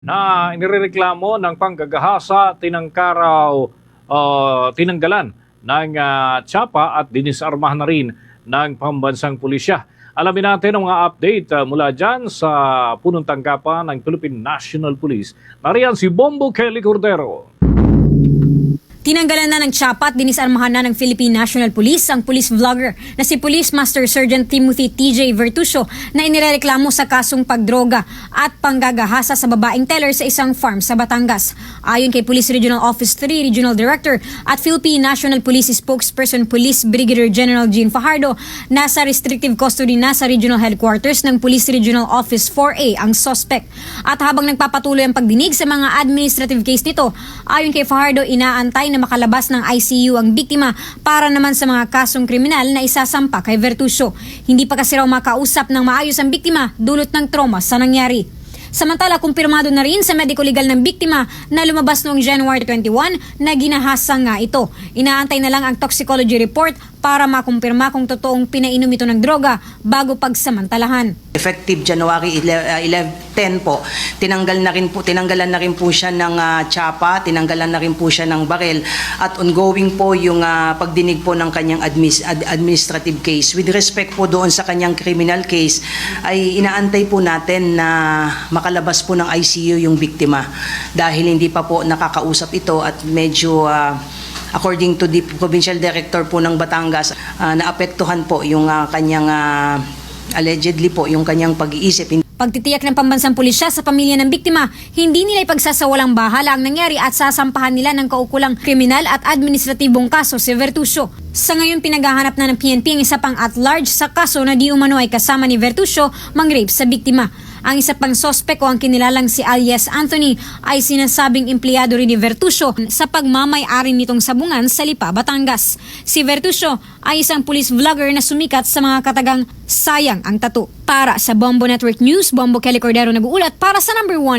na inireklamo ng panggagahasa tinangkaraw uh, tinanggalan ng uh, tsapa at dinisarmahan na rin ng pambansang pulisya. Alamin natin ang mga update uh, mula dyan sa punong tanggapan ng Philippine National Police. Nariyan si Bombo Kelly Cordero. Tinanggalan na ng tsapa at dinisarmahan na ng Philippine National Police ang police vlogger na si Police Master Sergeant Timothy TJ Vertusio na inireklamo sa kasong pagdroga at panggagahasa sa babaeng teller sa isang farm sa Batangas. Ayon kay Police Regional Office 3 Regional Director at Philippine National Police Spokesperson Police Brigadier General Jean Fajardo, nasa restrictive custody na sa Regional Headquarters ng Police Regional Office 4A ang suspect. At habang nagpapatuloy ang pagdinig sa mga administrative case nito, ayon kay Fajardo, inaantay na makalabas ng ICU ang biktima para naman sa mga kasong kriminal na isasampa kay Vertusio. Hindi pa kasi raw makausap ng maayos ang biktima dulot ng trauma sa nangyari. Samantala, kumpirmado na rin sa medico legal ng biktima na lumabas noong January 21 na ginahasa nga ito. Inaantay na lang ang toxicology report para makumpirma kung totoong pinainom ito ng droga bago pagsamantalahan. Effective January 11, uh, 10 po, tinanggal na rin po, tinanggalan na rin po siya ng ah, tsapa, tinanggalan na rin po siya ng barel at ongoing po yung ah, pagdinig po ng kanyang admis- ad- administrative case. With respect po doon sa kanyang criminal case, ay inaantay po natin na makalabas po ng ICU yung biktima dahil hindi pa po nakakausap ito at medyo ah, according to the provincial director po ng Batangas, ah, naapektuhan po yung ah, kanyang ah, allegedly po yung kanyang pag-iisip. Pagtitiyak ng pambansang pulisya sa pamilya ng biktima, hindi nila ipagsasawalang bahala ang nangyari at sasampahan nila ng kaukulang kriminal at administratibong kaso si Vertusio. Sa ngayon, pinaghahanap na ng PNP ang isa pang at-large sa kaso na di umano ay kasama ni Vertusio mang-rape sa biktima. Ang isa pang sospek o ang kinilalang si alias Anthony ay sinasabing empleyado rin ni Vertusio sa pagmamay-ari nitong sabungan sa Lipa, Batangas. Si Vertusio ay isang police vlogger na sumikat sa mga katagang sayang ang tato. Para sa Bombo Network News, Bombo Kelly Cordero nag-uulat para sa number one in